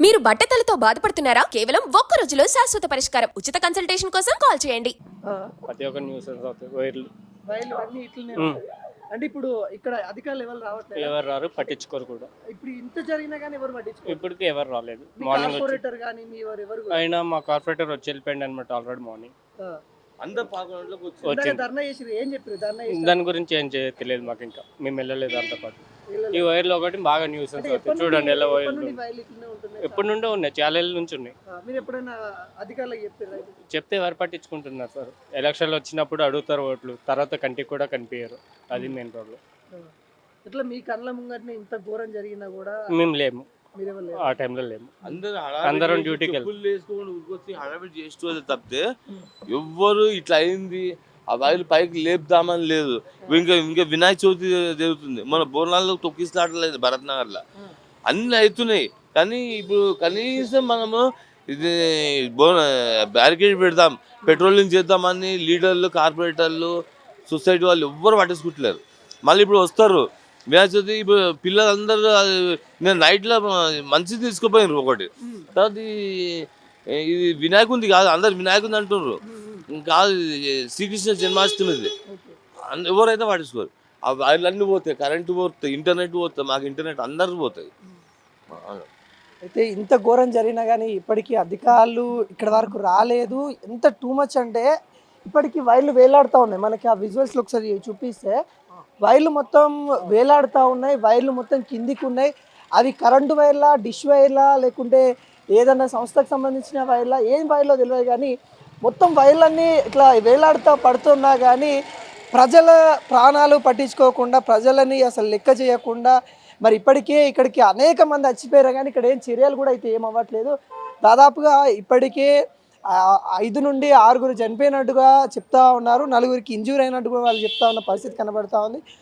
మీరు బట్టతలతో బాధపడుతున్నారా? కేవలం ఒక్క రోజులో శాశ్వత పరిష్కారం. ఉచిత కన్సల్టేషన్ కోసం కాల్ చేయండి. ప్రతి ఒక్క న్యూస్ వైర్లు. రైలు అన్ని ఇట్లనే ఉమ్. ఉంటాయి. అంటే ఇప్పుడు ఇక్కడ అధికారులు ఎవరు రావట్లేదు? ఎవరు రారు పట్టించుకోరు కూడా. ఇప్పుడు ఇంత జరిగినా కానీ ఎవరు పట్టించుకోరు? ఇప్పటికి ఎవరు రాలేదు. మీ మార్నింగ్ వచ్చి కార్పొరేటర్ కానీ మీ ఎవరు ఎవరు కూడా. అయినా మా కార్పొరేటర్ వచ్చి వెళ్ళిపోయింది అనమాట ఆల్రెడీ మార్నింగ్ ఆ. అందరు పాల్గొనలోకి వచ్చి ఇందాక వచ్చింది ధర్నా చేసిరు ఏం చెప్పారు ధర్నా చేసిన దాని గురించి ఏం చేయ తెలియదు మాకు ఇంకా. మేము వెళ్ళలేదు అంత పాటు ఈ వైర్లు ఒకటి బాగా న్యూస్ చూడండి ఎలా ఎప్పటి వైర్లు. ఎప్పటి నుండో ఉన్నాయి చాలా ఏళ్ళ నుంచి ఉన్నాయి. ఆ, మీరు ఎప్పుడైనా అధికారులకు చెప్పారు చెప్తే ఎవరు పట్టించుకుంటున్నారు సార్? ఎలక్షన్లు వచ్చినప్పుడు అడుగుతారు ఓట్లు తర్వాత కంటికి కూడా కనిపించరు. అది మెయిన్ ప్రాబ్లం. ఇట్లా మీ కళ్ళ ముంగట్నే ఇంత ఘోరం జరిగినా కూడా మేము లేము. ఆ టైంలో లేము. అందరూ డ్యూటీకి ఊరుకొచ్చి హడావిడి చేస్తూ తప్పితే ఎవ్వరు ఇట్లా అయింది. ఆ వైర్లు పైకి లేపుదామని లేదు. ఇంకా ఇంకా వినాయక చవితి జరుగుతుంది. మన బోనాల్లో తొక్కిసలాడలేదు భరత్ నగర్లో అన్ని అవుతున్నాయి. కానీ ఇప్పుడు కనీసం మనము ఇది బోన బ్యారికేడ్ పెడదాం పెట్రోలింగ్ చేద్దామని లీడర్లు కార్పొరేటర్లు సొసైటీ వాళ్ళు ఎవ్వరు పట్టించుకుంటలేరు. మళ్ళీ ఇప్పుడు వస్తారు. వినాయక చవితి ఇప్పుడు పిల్లలందరూ నేను నైట్లో మంచి తీసుకుపోయినారు ఒకటి. తర్వాత ఇది వినాయకుంది కాదు అందరు వినాయకుంది అంటున్నారు కాదు శ్రీకృష్ణ జన్మాష్టమి ఇది ఎవరైతే పట్టించుకోరు ఆ వైర్లన్నీ పోతాయి కరెంటు పోతాయి ఇంటర్నెట్ పోతాయి మాకు ఇంటర్నెట్ అందరు పోతాయి. అయితే ఇంత ఘోరం జరిగినా కానీ ఇప్పటికీ అధికారులు ఇక్కడ వరకు రాలేదు. ఎంత టూ మచ్ అంటే ఇప్పటికీ వైర్లు వేలాడుతూ ఉన్నాయి. మనకి ఆ విజువల్స్లో ఒకసారి చూపిస్తే వైర్లు మొత్తం వేలాడుతూ ఉన్నాయి. వైర్లు మొత్తం కిందికి ఉన్నాయి. అవి కరెంటు వైర్లా డిష్ వైర్లా లేకుంటే ఏదన్నా సంస్థకు సంబంధించిన వైర్లా ఏం వైర్లో తెలియదు కానీ మొత్తం వైర్లన్నీ ఇట్లా వేలాడుతూ పడుతున్నా కానీ ప్రజల ప్రాణాలు పట్టించుకోకుండా ప్రజలని అసలు లెక్క చేయకుండా మరి ఇప్పటికే ఇక్కడికి అనేక మంది చచ్చిపోయారు కానీ ఇక్కడ ఏం చర్యలు కూడా అయితే ఏం అవ్వట్లేదు. దాదాపుగా ఇప్పటికే ఐదు నుండి ఆరుగురు చనిపోయినట్టుగా చెప్తా ఉన్నారు. నలుగురికి ఇంజూర్ అయినట్టుగా వాళ్ళు చెప్తా ఉన్న పరిస్థితి కనబడతా ఉంది.